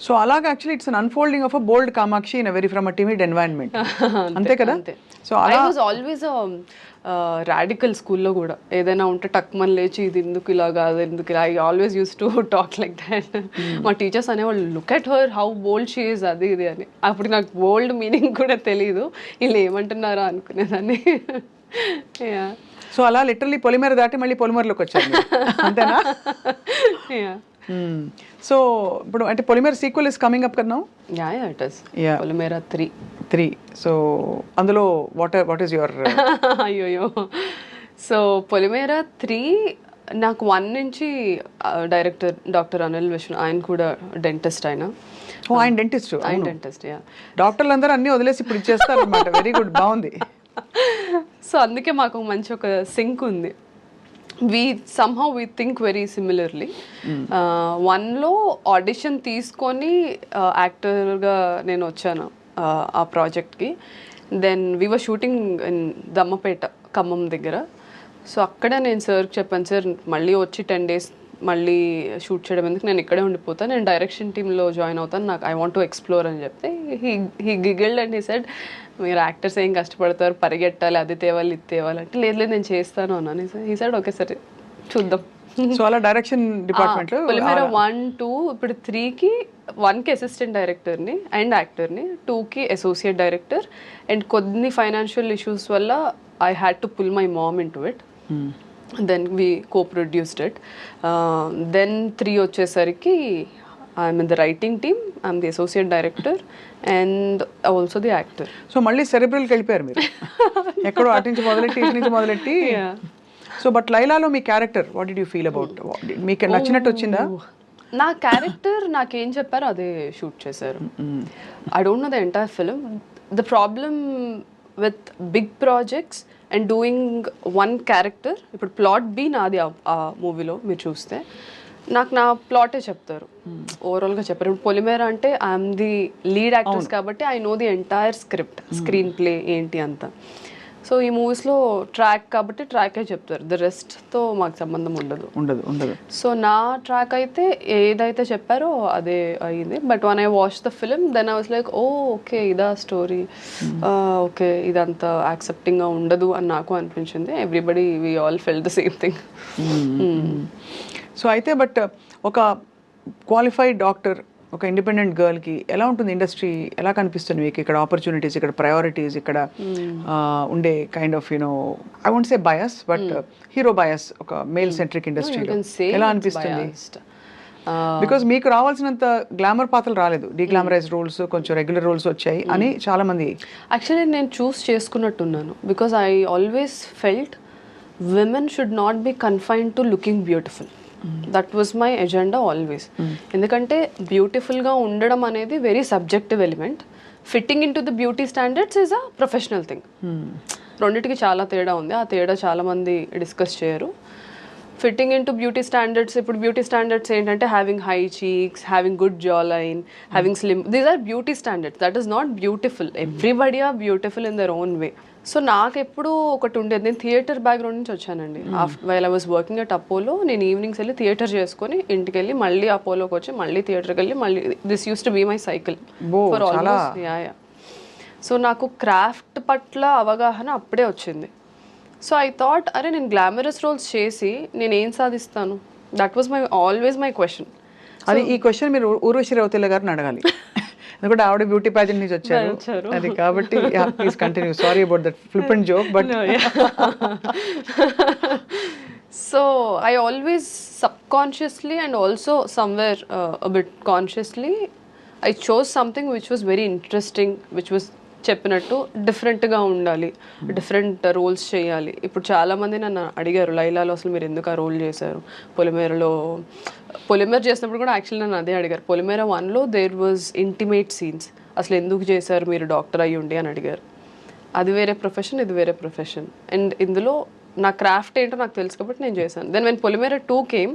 So అలాగా actually it's an unfolding of a bold Kamakshi in very from a timid environment అంతే కదా? So I was always radical స్కూల్లో కూడా. ఏదైనా ఉంటే టక్మన్ లేచి ఇది ఎందుకు ఇలా కాదు ఎందుకు ఇలా? I always use to talk like that మా టీచర్స్ అనేవాళ్ళు look at her how bold she is అది ఇది అని. అప్పుడు నాకు బోల్డ్ మీనింగ్ కూడా తెలియదు వీళ్ళు ఏమంటున్నారో అనుకునేదాన్ని. సో అలా లిటరలీ పొలిమేర దాటి మళ్ళీ పొలిమేరలోకి వచ్చారు మీరు. అంతేనా? యా సో ఇప్పుడు అంటే Polimera sequel is coming up కదా yeah yeah it is Yeah. Polimera three three so అందులో వాట్ వాట్ ఈస్ యువర్ అయ్యోయ్యో. సో పొలిమేరా త్రీ నాకు వన్ నుంచి డైరెక్టర్ డాక్టర్ అనిల్ విష్ణు ఆయన కూడా డెంటిస్ట్ ఆయన. ఓ ఆయన డెంటిస్ట్ ఆయన డెంటిస్ట్ యా డాక్టర్లు అందరూ అన్ని వదిలేసి ఇప్పుడు ఇచ్చేస్తారు అనమాట వెరీ గుడ్ బాగుంది. సో అందుకే మాకు మంచి ఒక సింక్ ఉంది. We somehow we think very similarly వన్లో ఆడిషన్ తీసుకొని యాక్టర్గా నేను వచ్చాను uh, ఆ ప్రాజెక్ట్కి. Then we were shooting in Dammapeta Khammam దగ్గర. సో అక్కడ నేను సార్కి చెప్పాను సార్ మళ్ళీ వచ్చి టెన్ డేస్ మళ్ళీ షూట్ చేయడం ఎందుకు? నేను ఇక్కడే ఉండిపోతాను నేను డైరెక్షన్ టీంలో జాయిన్ అవుతాను నాకు ఐ వాంట్ టు ఎక్స్ప్లోర్ అని చెప్తే he he giggled and he said మీరు యాక్టర్స్ ఏం కష్టపడతారు? పరిగెట్టాలి అది తేవాలి ఇది తేవాలి అంటే లేదు లేదు నేను చేస్తాను అన్నాను. ఈ సైడ్ ఓకే సరే చూద్దాం. సో అలా direction department Polimera one two ఇప్పుడు త్రీకి వన్కి అసిస్టెంట్ డైరెక్టర్ని అండ్ యాక్టర్ని టూకి అసోసియేట్ డైరెక్టర్ అండ్ కొన్ని ఫైనాన్షియల్ ఇష్యూస్ వల్ల I had to pull my mom into it then we co produced it then three వచ్చేసరికి I'm in the writing team I'm the associate director and also the actor so మళ్ళీ సెరెబ్రల్కి వెళ్ళిపోయారు మీరు. ఎక్కడో అటు నుంచి మొదలెట్టి ఇటు నుంచి మొదలెట్టి. సో బట్ లైలాలో మీ character what do you feel about మీకు నచ్చినట్టు వచ్చిందా? నా క్యారెక్టర్ నాకేం చెప్పారో అదే షూట్ చేశారు. I don't know the entire film the problem with big projects and doing one character ఇప్పుడు ప్లాట్ బి నాది ఆ- మూవీలో మీరు చూస్తే నాకు నా ప్లాటే చెప్తారు. ఓవరాల్గా చెప్పారు. ఇప్పుడు పొలిమేర అంటే ఐఎమ్ ది లీడ్ యాక్టర్స్ కాబట్టి I know the entire script screenplay ఏంటి అంతా. సో ఈ మూవీస్లో ట్రాక్ కాబట్టి ట్రాకే చెప్తారు. ద రెస్ట్తో మాకు సంబంధం ఉండదు. ఉండదు ఉండదు. సో నా ట్రాక్ అయితే ఏదైతే చెప్పారో అదే అయ్యింది but one I watch the film then I was like oh okay ఇదా స్టోరీ ఓకే ఇదంతా యాక్సెప్టింగ్గా ఉండదు అని నాకు అనిపించింది. Everybody we all felt the same thing so అయితే బట్ ఒక క్వాలిఫైడ్ డాక్టర్ ఒక ఇండిపెండెంట్ గర్ల్కి ఎలా ఉంటుంది ఇండస్ట్రీ ఎలా కనిపిస్తుంది మీకు ఇక్కడ ఆపర్చునిటీస్ ఇక్కడ ప్రయారిటీస్ ఇక్కడ ఆ, ఉండే kind of you know I won't say bias but hero bias ఒక మేల్ సెంట్రిక్ ఇండస్ట్రీలో ఎలా అనిపిస్తుంది? బికాజ్ మీకు రావాల్సినంత గ్లామర్ పాత్రలు రాలేదు. డీగ్లామరైజ్ రోల్స్ కొంచెం రెగ్యులర్ రోల్స్ వచ్చాయి అని చాలా మంది యాక్చువల్లీ నేను choose చేసుకున్నట్టున్నాను. Because I always felt women should not be confined to looking beautiful that was my agenda always ఎందుకంటే బ్యూటిఫుల్గా ఉండడం అనేది very subjective element fitting into the beauty standards is a professional thing రెండింటికి చాలా తేడా ఉంది. ఆ తేడా చాలా మంది డిస్కస్ చేయరు. Fitting into beauty standards ఇప్పుడు బ్యూటీ స్టాండర్డ్స్ ఏంటంటే having high cheeks having good jawline having slim these are beauty standards that is not beautiful everybody are beautiful in their own way so నాకు ఎప్పుడు ఒకటి ఉండేది నేను theatre background నుంచి వచ్చానండి. While I was working at Apollo నేను evenings వెళ్ళి theatre చేసుకొని ఇంటికి వెళ్ళి మళ్ళీ అపోలోకి వచ్చి మళ్ళీ థియేటర్కి వెళ్ళి మళ్ళీ this use to be my cycle for almost yeah yeah so నాకు క్రాఫ్ట్ పట్ల అవగాహన అప్పుడే వచ్చింది. సో ఐ థాట్ అరే నేను గ్లామరస్ రోల్స్ చేసి నేను ఏం సాధిస్తాను? That was my always my question అది ఈ క్వశ్చన్ మీరు ఊర్వశి రౌతెల్ల గారిని అడగాలి. ఎందుకంటే ఆవిడ బ్యూటీ ప్యాజెంట్ నుంచి వచ్చారు. అది కాబట్టి please continue sorry about that flip and joke but so I always subconsciously and also somewhere bit consciously I chose something which was very interesting which was చెప్పినట్టు డిఫరెంట్గా ఉండాలి. డిఫరెంట్ రోల్స్ చేయాలి. ఇప్పుడు చాలామంది నన్ను అడిగారు లైలాలో అసలు మీరు ఎందుకు ఆ రోల్ చేశారు? పొలిమేరలో పొలిమేర చేసినప్పుడు కూడా యాక్చువల్లీ నన్ను అదే అడిగారు. పొలిమేర వన్లో దేర్ వాజ్ ఇంటిమేట్ సీన్స్ అసలు ఎందుకు చేశారు మీరు డాక్టర్ అయ్యి ఉండి అని అడిగారు. అది వేరే ప్రొఫెషన్ ఇది వేరే ప్రొఫెషన్ అండ్ ఇందులో నా క్రాఫ్ట్ ఏంటో నాకు తెలుసు కాబట్టి నేను చేశాను. Then when Polimera two came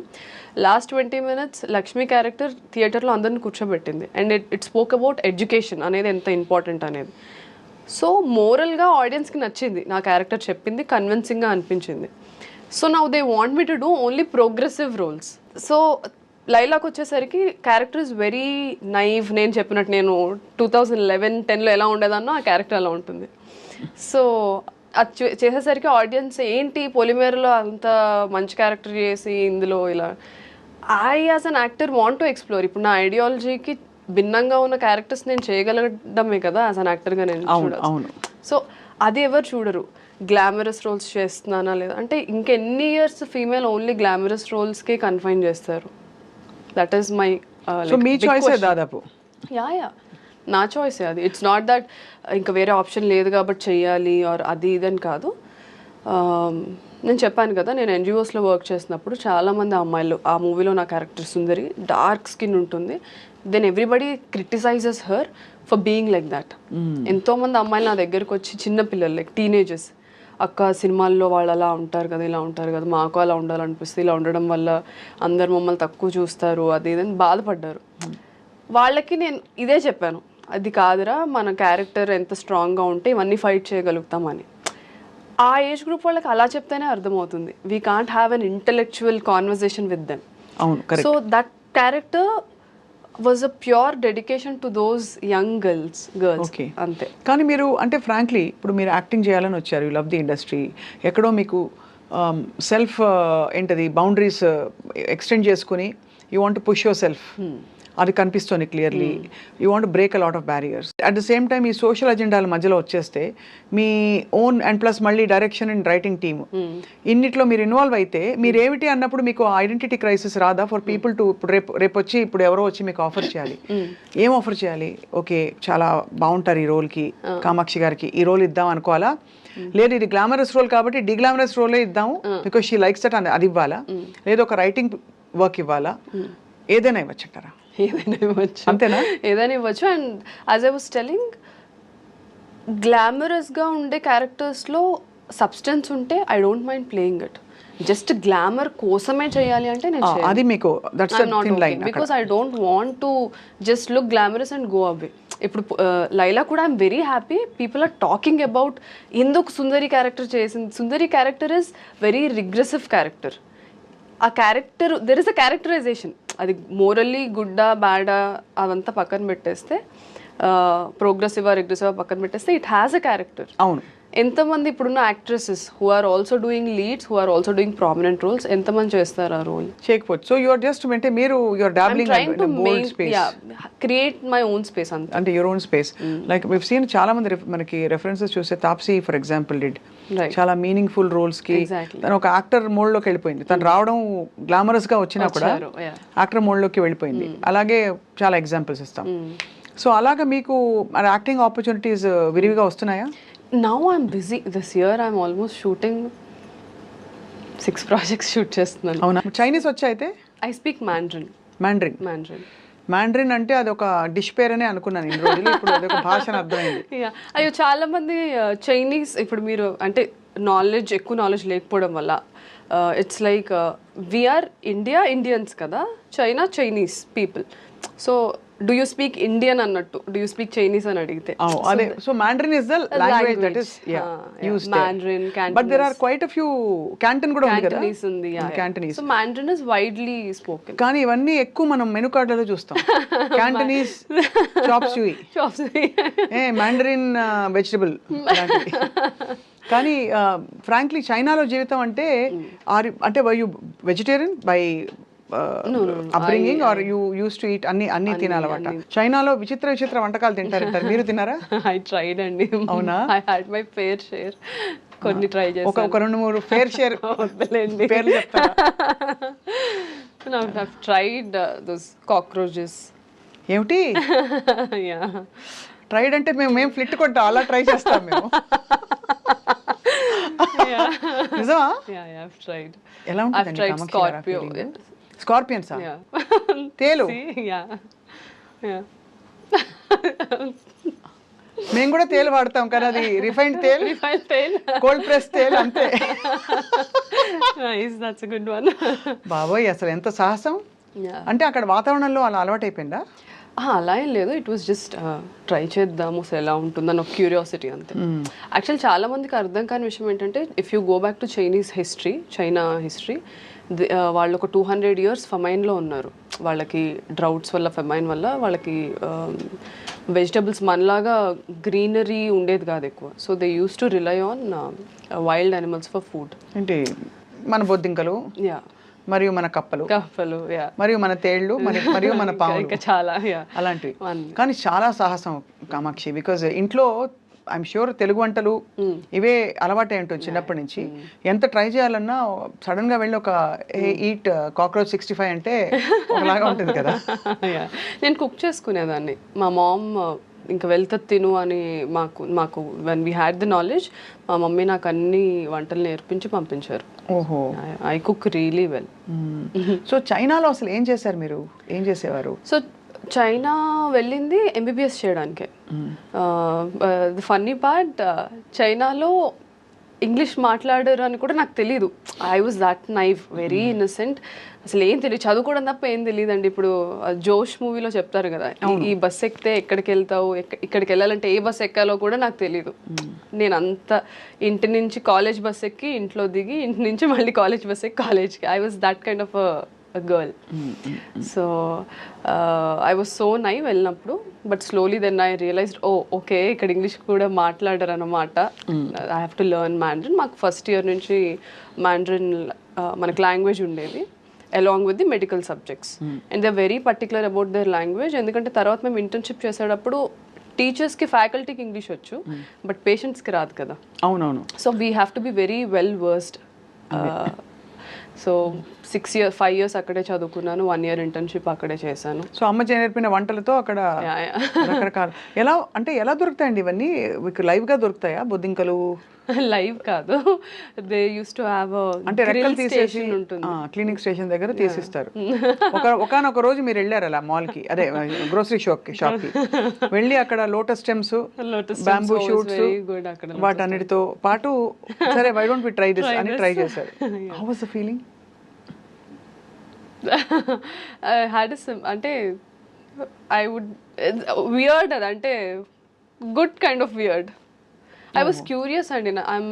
last twenty minutes Lakshmi character థియేటర్లో అందరిని కూర్చోబెట్టింది. And it it spoke about education అనేది ఎంత ఇంపార్టెంట్ అనేది. సో మోరల్గా ఆడియన్స్కి నచ్చింది. నా క్యారెక్టర్ చెప్పింది కన్విన్సింగ్గా అనిపించింది. So now they want me to do only progressive roles so లైలాకి వచ్చేసరికి క్యారెక్టర్ ఇస్ వెరీ నైవ్ నేను చెప్పినట్టు నేను టూ థౌజండ్ లెవెన్ టెన్లో ఎలా ఉండేదాన్నో ఆ క్యారెక్టర్ అలా ఉంటుంది. సో అది చేసేసరికి ఆడియన్స్ ఏంటి పొలిమేరలో అంత మంచి క్యారెక్టర్ చేసి ఇందులో ఇలా. I as an actor want to explore. ఇప్పుడు నా ఐడియాలజీకి భిన్నంగా ఉన్న క్యారెక్టర్స్ నేను చేయగలగడమే కదా యాజ్ అన్ యాక్టర్గా నేను. సో అది ఎవరు చూడరు. గ్లామరస్ రోల్స్ చేస్తున్నానా లేదా? అంటే ఇంకెన్ని ఇయర్స్ ఫీమేల్ ఓన్లీ గ్లామరస్ రోల్స్కే కన్ఫైన్ చేస్తారు. దట్ ఈస్ మై మీ చాయిసే దాదాపు. Yeah yeah. నా చాయిస్ అది. ఇట్స్ నాట్ దట్ ఇంకా వేరే ఆప్షన్ లేదు కాబట్టి చెయ్యాలి ఆర్ అది ఇది అని కాదు. Um, నేను చెప్పాను కదా నేను ఎన్జిఓస్లో వర్క్ చేసినప్పుడు చాలామంది అమ్మాయిలు ఆ మూవీలో నా క్యారెక్టర్ సుందరి డార్క్ స్కిన్ ఉంటుంది. Then everybody criticises her for being like that ఎంతోమంది అమ్మాయిలు నా దగ్గరకు వచ్చి చిన్న పిల్లలు లైక్ టీనేజర్స్ అక్క సినిమాల్లో వాళ్ళు అలా ఉంటారు కదా ఇలా ఉంటారు కదా మాకు అలా ఉండాలనిపిస్తుంది ఇలా ఉండడం వల్ల అందరు మమ్మల్ని తక్కువ చూస్తారు అది ఇది అని బాధపడ్డారు. వాళ్ళకి నేను ఇదే చెప్పాను. అది కాదురా మన క్యారెక్టర్ ఎంత స్ట్రాంగ్గా ఉంటే ఇవన్నీ ఫైట్ చేయగలుగుతామని. ఆ ఏజ్ గ్రూప్ వాళ్ళకి అలా చెప్తేనే అర్థమవుతుంది. We can't have an intellectual conversation with them అవును so that character was a pure dedication to those young girls girls okay అంతే. కానీ మీరు అంటే ఫ్రాంక్లీ ఇప్పుడు మీరు యాక్టింగ్ చేయాలని వచ్చారు యూ లవ్ ది ఇండస్ట్రీ ఎక్కడో మీకు సెల్ఫ్ ఏంటది బౌండరీస్ ఎక్స్టెండ్ చేసుకుని you want push yourself అది కనిపిస్తుంది clearly you want break a lot of barriers at the same time ఈ సోషల్ అజెండాల మధ్యలో వచ్చేస్తే మీ ఓన్ అండ్ ప్లస్ మళ్ళీ డైరెక్షన్ అండ్ రైటింగ్ టీమ్ ఇన్నిట్లో మీరు ఇన్వాల్వ్ అయితే మీరు ఏమిటి అన్నప్పుడు మీకు ఐడెంటిటీ క్రైసిస్ రాదా? ఫర్ పీపుల్ టు ఇప్పుడు రేపు రేపు వచ్చి ఇప్పుడు ఎవరో వచ్చి మీకు ఆఫర్ చేయాలి. ఏం ఆఫర్ చేయాలి? ఓకే చాలా బాగుంటారు ఈ రోల్కి కామాక్షి గారికి. ఈ రోల్ ఇద్దాం అనుకోవాలా? లేదు ఇది గ్లామరస్ రోల్ కాబట్టి డిగ్లామరస్ రోలే ఇద్దాము? బికాస్ షీ లైక్స్ దట్ అది ఇవ్వాలా? లేదు ఒక రైటింగ్ వర్క్ ఇవ్వాలా? ఏదైనా ఇవ్వచ్చంటారా? ఏదైనా ఇవ్వచ్చు. అంతేనా? ఏదైనా ఇవ్వచ్చు. And as I was telling గ్లామరస్గా ఉండే క్యారెక్టర్స్లో సబ్స్టెన్స్ ఉంటే I don't mind playing it just glamour కోసమే చేయాలి అంటే నేను అది మీకు that's line because I don't want to just look glamorous and go away ఇప్పుడు లైలా కూడా I'm very happy people are talking about ఎందుకు సుందరి క్యారెక్టర్ చేసింది Sundari character is very regressive character ఆ character there is a characterisation అది morally గుడ్డా బ్యాడా అదంతా పక్కన పెట్టేస్తే ప్రోగ్రెసివ్ రిగ్రెసివ్ పక్కన పెట్టేస్తే ఇట్ హ్యాస్ అ క్యారెక్టర్ అవును. ఎంతమంది ఇప్పుడున్న actresses who are also doing leads who are also doing prominent roles ఎంతమంది చేస్తారు ఆ రోల్ చేయకపోవచ్చు. సో యూఆర్ జస్ట్ అంటే మీరు you're dabbling create my own space అంతే. అంటే your own space like we've seen చాలా మంది మనకి రెఫరెన్సెస్ చూస్తే తాప్సీ ఫర్ ఎగ్జాంపుల్ డిడ్. చాలా మీనింగ్ఫుల్ రోల్స్కి. తను ఒక యాక్టర్ మోడ్లోకి వెళ్ళిపోయింది. తను రావడం గ్లామరస్గా వచ్చినా కూడా. యాక్టర్ మోడ్లోకి వెళ్ళిపోయింది. అలాగే చాలా ఎగ్జాంపుల్స్ ఇస్తాం. సో అలాగా మీకు యాక్టింగ్ ఆపర్చునిటీస్ విరివిగా వస్తున్నాయా? Now I'm busy this year I'm almost shooting six projects shoot చేస్తున్నాను. అవునా? చైనీస్ వచ్చా అయితే? I speak Mandarin Mandarin Mandarin Mandarin అంటే అది ఒక డిష్ పేరనే అనుకున్నాను ఇన్ని రోజులు. ఇప్పుడు అది ఒక భాష అర్థమైంది. అయ్యో చాలా మంది చైనీస్ ఇప్పుడు మీరు అంటే నాలెడ్జ్ ఎక్కువ నాలెడ్జ్ లేకపోవడం వల్ల it's like we're India Indians కదా? China Chinese people so do you speak Indian అన్నట్టు? డూ యూ స్పీక్ చైనీస్ అని అడిగితే. Oh, అదే so Mandarin is the language that is. Used Mandarin, but there are quite a few Canton కూడా ఉంది కదా? ఉంది Cantonese so Mandarin is widely spoken కానీ ఇవన్నీ ఎక్కువ మనం మెను కార్డులలో చూస్తాం. Cantonese chop suey a Mandarin vegetable కానీ ఫ్రాంక్లీ చైనాలో జీవితం అంటే ఆర్ అంటే why you vegetarian by upbringing or you used to eat అన్ని అన్ని తినాలన్నమాట. చైనాలో విచిత్ర విచిత్ర వంటకాలు తింటారంటారు మీరు తిన్నారా? ఐ ట్రైడ్ అండి. అవునా? I had my fair share కొన్ని ట్రై చేశాను. ఒక రెండు మూడు ఫేర్ షేర్ వద్దులేండి. పేర్లు చెప్తారా? I've tried uh, those cockroaches. ఏమిటి. ట్రైడ్ అంటే మేము మేము ఫ్లిట్ కొట్టాం అలా ట్రై చేస్తాం మేము. నిజమా. ఎలా I've ఉంటుందండి స్కార్పియన్సా. తేలు. మేము కూడా తేలు వాడతాం కానీ అది రిఫైన్డ్ తేల్. I fail, కోల్డ్ ప్రెస్ తేల్ అంతే. good one. బాబోయ్ అసలు ఎంత సాహసం. అంటే అక్కడ వాతావరణంలో అలా అలవాటు అయిపోయిందా అలా ఏం లేదు. ఇట్ వాస్ జస్ట్ ట్రై చేద్దాము అసలు ఎలా ఉంటుందని ఒక క్యూరియాసిటీ అంతే. యాక్చువల్ చాలా మందికి అర్థం కాని విషయం ఏంటంటే if you go back to Chinese history China history వాళ్ళు ఒక టూ హండ్రెడ్ ఇయర్స్ ఫమైన్లో ఉన్నారు. వాళ్ళకి డ్రౌట్స్ వల్ల ఫెమైన్ వల్ల వాళ్ళకి వెజిటబుల్స్ మనలాగా గ్రీనరీ ఉండేది కాదు ఎక్కువ. So they used to rely on wild animals for food ఏంటి? మన బొద్దింకలు యా మరియు మన కప్పలు కప్పలు యా మరియు మన తేళ్ళు మరి మరియు మన ఇంకా చాలా యా అలాంటివి. కానీ చాలా సాహసం కామాక్షి బికాజ్ ఇంట్లో ఐఎమ్ షూర్ తెలుగు వంటలు ఇవే అలవాటే ఉంటుంది చిన్నప్పటి నుంచి. ఎంత ట్రై చేయాలన్నా సడన్గా వెళ్ళి ఒక ఈట్ కాక్రోచ్ సిక్స్టీ ఫైవ్ అంటే ఒకలాగా ఉంటుంది కదా. నేను కుక్ చేసుకునేదాన్ని. మా మామ్ ఇంకా వెళ్తా తిను అని మాకు మాకు when we had the knowledge మా మమ్మీ నాకు అన్ని వంటలు నేర్పించి పంపించారు. ఓహో. I cook really well so చైనాలో అసలు ఏం చేశారు మీరు? ఏం చేసేవారు? సో చైనా వెళ్ళింది ఎంబీబీఎస్ చేయడానికే. ఫన్నీ పార్ట్ చైనాలో ఇంగ్లీష్ మాట్లాడరు అని కూడా నాకు తెలీదు. I was that naive very innocent అసలు ఏం తెలియదు చదువుకోవడం తప్ప ఏం తెలియదండి ఇప్పుడు జోష్ మూవీలో చెప్తారు కదా ఈ- బస్ ఎక్కితే ఎక్కడికి వెళ్తావు? ఇక్కడికి వెళ్ళాలంటే ఏ బస్ ఎక్కాలో కూడా నాకు తెలియదు నేను అంత ఇంటి నుంచి కాలేజ్ బస్ ఎక్కి ఇంట్లో దిగి ఇంటి నుంచి మళ్ళీ కాలేజ్ బస్ ఎక్కి కాలేజ్కి. I was that kind of girl so I was so naive వెళ్ళినప్పుడు but slowly then I realised oh okay ఇక్కడ ఇంగ్లీష్ కూడా మాట్లాడరు అనమాట I have to learn Mandarin మాకు ఫస్ట్ ఇయర్ నుంచి మ్యాండ్రిన్ మనకి లాంగ్వేజ్ ఉండేది along with the medical subjects and they very particular about their language ఎందుకంటే తర్వాత మేము ఇంటర్న్షిప్ చేసేటప్పుడు టీచర్స్కి ఫ్యాకల్టీకి ఇంగ్లీష్ వచ్చు బట్ పేషెంట్స్కి రాదు కదా. అవునవును. So we have to be very well versed so six year five years అక్కడే చదువుకున్నాను వన్ ఇయర్ ఇంటర్న్షిప్ అక్కడే చేశాను. సో అమ్మ నేర్పిన వంటలతో అక్కడ. రకరకాల ఎలా అంటే ఎలా దొరుకుతాయండి ఇవన్నీ? మీకు లైవ్గా దొరుకుతాయా? బొద్దింకలు? లైవ్ కాదు. దే యూస్ టు హ్యావ్ అంటే రెక్కలు తీసేసి ఉంటుంది. క్లినిక్ స్టేషన్ దగ్గర తీసిస్తారు. ఒక ఒకనొక రోజు మీరు వెళ్ళారు అలా మాల్కి అదే గ్రోసరీ షాప్కి షాప్కి. వెళ్ళి అక్కడ లోటస్ స్టెమ్స్ బ్యాంబూ షూట్స్ వాటన్నిటితో పాటు సరే why don't we try this అని ట్రై చేశారు. How was the feeling I had అంటే ఐ వుడ్ వియర్డ్ అది అంటే good kind of weird I was curious అండి. I'm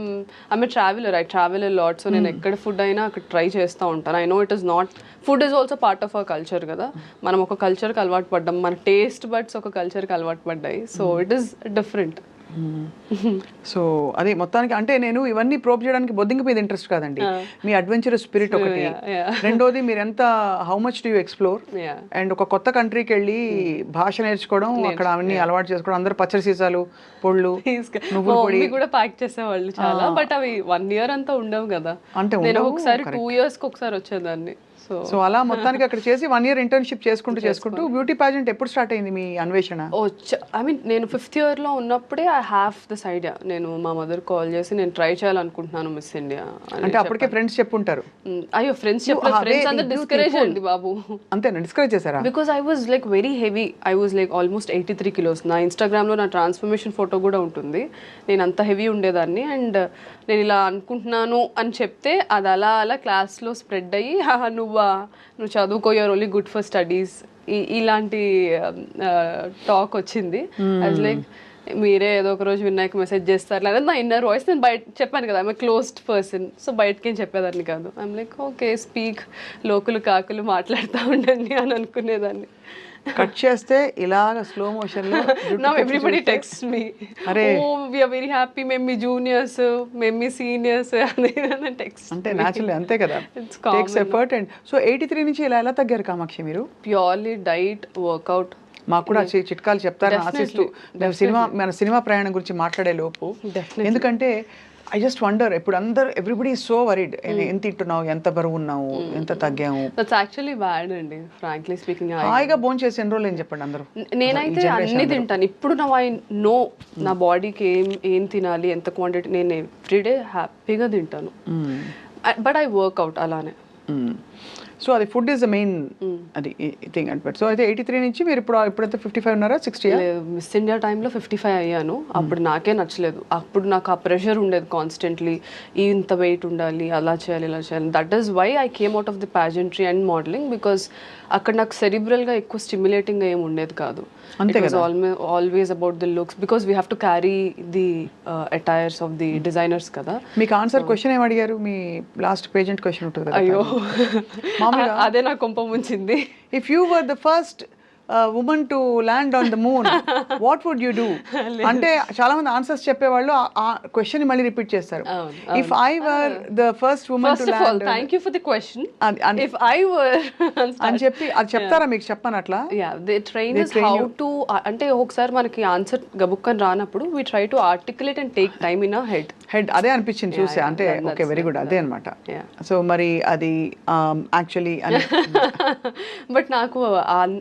I'm traveller I travel lot so నేను ఎక్కడ ఫుడ్ అయినా అక్కడ ట్రై చేస్తూ ఉంటాను. I know it is not food is also part of our culture కదా. మనం ఒక కల్చర్కి అలవాటు పడ్డాం మన టేస్ట్ బడ్స్ ఒక కల్చర్కి అలవాటు పడ్డాయి. So it is different so అదే మొత్తానికి అంటే నేను ఇవన్నీ ప్రోబ్ చేయడానికి బొద్దింక మీద ఇంట్రెస్ట్ కాదండి మీ అడ్వెంచరస్ స్పిరిట్ ఒకటి. రెండోది మీరు ఎంత how much do you explore. And ఒక కొత్త కంట్రీకి వెళ్ళి భాష నేర్చుకోవడం అక్కడ అవన్నీ అలవాటు చేసుకోవడం అందరు పచ్చడి సీసాలు పొళ్ళు కూడా ప్యాక్ చేసేవాళ్ళు చాలా బట్ అవి వన్ ఇయర్ అంతా ఉండవు కదా. అంటే నేను ఒకసారి టూ ఇయర్స్కి ఒకసారి వచ్చేదాన్ని. సో సో అలా మొత్తానికి అక్కడ చేసి వన్ ఇయర్ ఇంటర్న్షిప్ చేసుకుంటూ చేసుకుంటూ బ్యూటీ పాజెంట్ ఎప్పుడు స్టార్ట్ అయింది మీ అన్వేషణ? ఐ మీన్ నేను ఫిఫ్త్ ఇయర్లో ఉన్నప్పుడే ఐ హ్యావ్ దిస్ ఐడియా నేను మా మదర్ కాల్ చేసి నేను ట్రై చేయాలనుకుంటున్నాను మిస్ ఇండియా అంటే అప్పటికే ఫ్రెండ్స్ చెప్పుంటారు. అయ్యో ఫ్రెండ్స్ ఫ్రెండ్స్ అందరు డిస్కరేజ్ బాబు. అంతేనా? డిస్కరేజ్ చేశారా? Because I was like very heavy I was like almost eighty three kilos నా ఇన్స్టాగ్రామ్లో నా ట్రాన్స్ఫర్మేషన్ ఫోటో కూడా ఉంటుంది. నేను అంత హెవీ ఉండేదాన్ని. అండ్ నేను ఇలా అనుకుంటున్నాను అని చెప్తే అది అలా అలా క్లాస్లో స్ప్రెడ్ అయ్యి "హహ, నువ్వా? నువ్వు చదువుకో you're only good for studies ఇలాంటి um, uh, టాక్ వచ్చింది. అది లైక్ మీరే ఏదో ఒక రోజు వినాయక మెసేజ్ చేస్తారు. లేదా నా ఇన్నర్ వాయిస్ నేను బయట చెప్పాను కదా ఐమ్ క్లోజ్డ్ పర్సన్ సో బయటకి ఏం చెప్పేదాన్ని కాదు. ఐమ్ లైక్ ఓకే స్పీక్ లోకులు కాకులు మాట్లాడుతూ ఉండండి అని అనుకునేదాన్ని. కట్ చేస్తే ఇలాగ స్లో మోషన్లో నౌ ఎవ్రీబడి టెక్స్ట్ మీ అరే. ఓ వీఆర్ వెరీ హ్యాపీ మేము మీ జూనియర్స్ మేము మీ సీనియర్స్ టెక్స్ట్ అంటే న్యాచురల్లీ అంతే కదా. Takes effort and so eighty three నుంచి ఇలా ఎలా తగ్గారు కామాక్షి మీరు? ప్యూర్లీ డైట్ వర్కౌట్ మాకు కూడా చిట్కాలు చెప్తారని ఆశిస్తూ సినిమా మన సినిమా ప్రయాణం గురించి మాట్లాడే లోపు. ఎందుకంటే ఐ జస్ట్ వండర్ ఇప్పుడు అందరు ఎవ్రీబడి సో వరీడ్ ఎంత తింటున్నావు? ఎంత బరువు ఉన్నావు? ఎంత తగ్గాము దట్స్ యాక్చువల్లీ బ్యాడ్ అండి ఫ్రాంక్లీ స్పీకింగ్ హాయిగా భోజనం చేసి ఎన్ని రోజులు ఏం చెప్పండి అందరూ? నేనైతే అన్ని తింటాను. ఇప్పుడు నా ఐ నో నా బాడీకి ఏం ఏం తినాలి? ఎంత క్వాంటిటీ నేను ఎవ్రీడే హ్యాపీగా తింటాను. బట్ ఐ వర్కౌట్ అలానే. సో అది ఫుడ్ ఈస్ ద మెయిన్ అది థింగ్ అంటే సో అయితే ఎయిటీ త్రీ నుంచి మీరు ఇప్పుడు ఇప్పుడైతే ఫిఫ్టీ ఫైవ్ ఉన్నారా? సిక్స్టీ మిస్ ఇండియా టైంలో ఫిఫ్టీ ఫైవ్ అయ్యాను. అప్పుడు నాకే నచ్చలేదు. అప్పుడు నాకు ఆ ప్రెషర్ ఉండేది కాన్స్టెంట్లీ ఇంత వెయిట్ ఉండాలి అలా చేయాలి ఇలా చేయాలి. That is why I came out of the pageantry and modelling because అక్కడ నాకు సెరిబ్రల్గా ఎక్కువ స్టిమ్యులేటింగ్ ఏం ఉండేది కాదు. అంతే always about the looks because we have to carry the attires of the designers కదా. మీకు ఆన్సర్ క్వశ్చన్ ఏం అడిగారు మీ లాస్ట్ పేజెంట్ క్వశ్చన్ ఉంటుంది కదా అయ్యో. అదే నా కొంప ముంచింది. If you were the first woman to land on the moon what would you do అంటే చాలా మంది ఆన్సర్స్ చెప్పేవాళ్ళు ఆ క్వశ్చన్ మళ్ళీ రిపీట్ చేస్తారు. If I were the first woman to land thank you for the question if I were అని చెప్పి అది చెప్తారా మీకు? చెప్పను అట్లా? Yeah they train how to అంటే ఒకసారి మనకి ఆన్సర్ గబుక్కని రానప్పుడు we try to articulate and take time in a head head అదే అనిపించింది చూసే. అంటే ఓకే వెరీ గుడ్ అదే అనమాట. సో మరి అది యాక్చువల్లీ అని. బట్ నాకు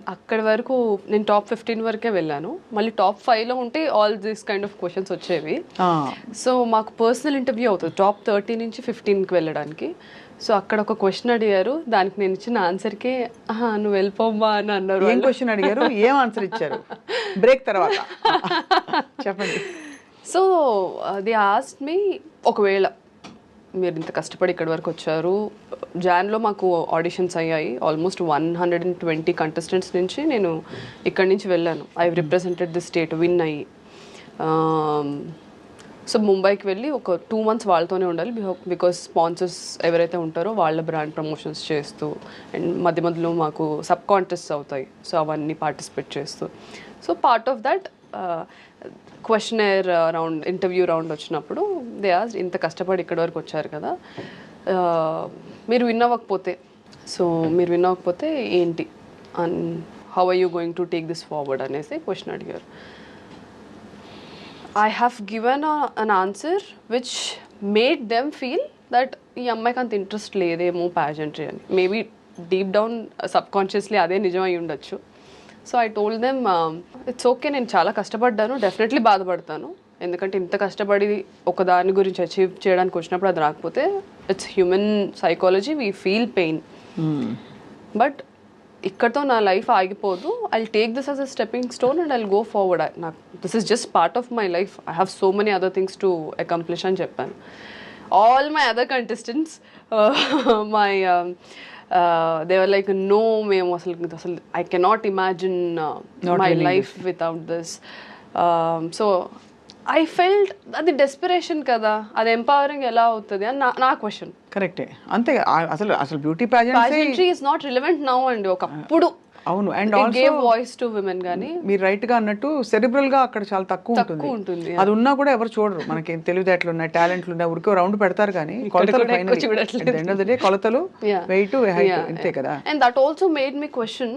అక్కడి వరకు నేను టాప్ ఫిఫ్టీన్ వరకే వెళ్ళాను. మళ్ళీ టాప్ ఫైవ్లో ఉంటే all this kind of questions వచ్చేవి. సో మాకు పర్సనల్ ఇంటర్వ్యూ అవుతుంది. టాప్ థర్టీ నుంచి ఫిఫ్టీన్కి వెళ్ళడానికి. సో అక్కడ ఒక క్వశ్చన్ అడిగారు. దానికి నేను ఇచ్చిన ఆన్సర్కే "ఆహా, నువ్వు వెళ్ళిపోమ్మా అని అన్నారు ఏం క్వశ్చన్ అడిగారు? ఏం ఆన్సర్ ఇచ్చారు? బ్రేక్ తర్వాత. చెప్పండి. సో అది ఆస్ట్ మీ ఒకవేళ మీరు ఇంత కష్టపడి ఇక్కడి వరకు వచ్చారు జాన్లో మాకు ఆడిషన్స్ అయ్యాయి. Almost one hundred and twenty contestants నుంచి నేను ఇక్కడి నుంచి వెళ్ళాను. I represented the state win అయ్యి. సో ముంబైకి వెళ్ళి ఒక టూ మంత్స్ వాళ్ళతోనే ఉండాలి. బికాస్ స్పాన్సర్స్ ఎవరైతే ఉంటారో వాళ్ళ బ్రాండ్ ప్రమోషన్స్ చేస్తూ అండ్ మధ్య మధ్యలో మాకు సబ్ కాంటెస్ట్ అవుతాయి. సో అవన్నీ పార్టిసిపేట్ చేస్తూ. So part of that questioner round interview round వచ్చినప్పుడు దే ఆస్ ఇంత కష్టపడి ఇక్కడి వరకు వచ్చారు కదా మీరు విన్ అవ్వకపోతే సో మీరు విన్ అవ్వకపోతే ఏంటి? And how are you going to take this forward అనేసి క్వశ్చన్ అడిగారు. I have given an answer which made them feel that ఈ అమ్మాయికి అంత ఇంట్రెస్ట్ లేదేమో ప్యాజెంట్రీ అని. మేబీ డీప్ డౌన్ సబ్ కాన్షియస్లీ అదే నిజం ఉండొచ్చు. So I told them it's okay నేను చాలా కష్టపడ్డాను డెఫినెట్లీ బాధపడతాను. ఎందుకంటే ఇంత కష్టపడి ఒక దాని గురించి అచీవ్ చేయడానికి వచ్చినప్పుడు అది రాకపోతే it's human psychology we feel pain but ఇక్కడతో నా లైఫ్ ఆగిపోదు. I take this as a stepping stone and I go forward నాకు this is just part of my life I have so many other things to accomplish అని చెప్పాను. All my other contestants my they were like no మేము అసలు అసలు I cannot imagine my life without this so I felt అది desperation కదా. అది empowering ఎలా అవుతుంది అని నా క్వశ్చన్ కరెక్టే అంతే అసలు అసలు beauty pageantry is not relevant now అండి. ఒకప్పుడు అవును. And gave voice to women కానీ మీరు రైట్గా అన్నట్టు సెరిబ్రల్గా అక్కడ చాలా తక్కువ ఉంటుంది. అది ఉన్నా కూడా ఎవరు చూడరు. మనకి తెలివితేటలు ఉన్నాయి టాలెంట్లు ఉన్నాయి ఊరికే రౌండ్ పెడతారు కానీ కొలతలు కూడా ఎక్కువ చూడట్లేదు. ఎండ్ ఆఫ్ ద డే కొలతలు. వెయిట్ హైట్ ఇంతే కదా. And that also made me question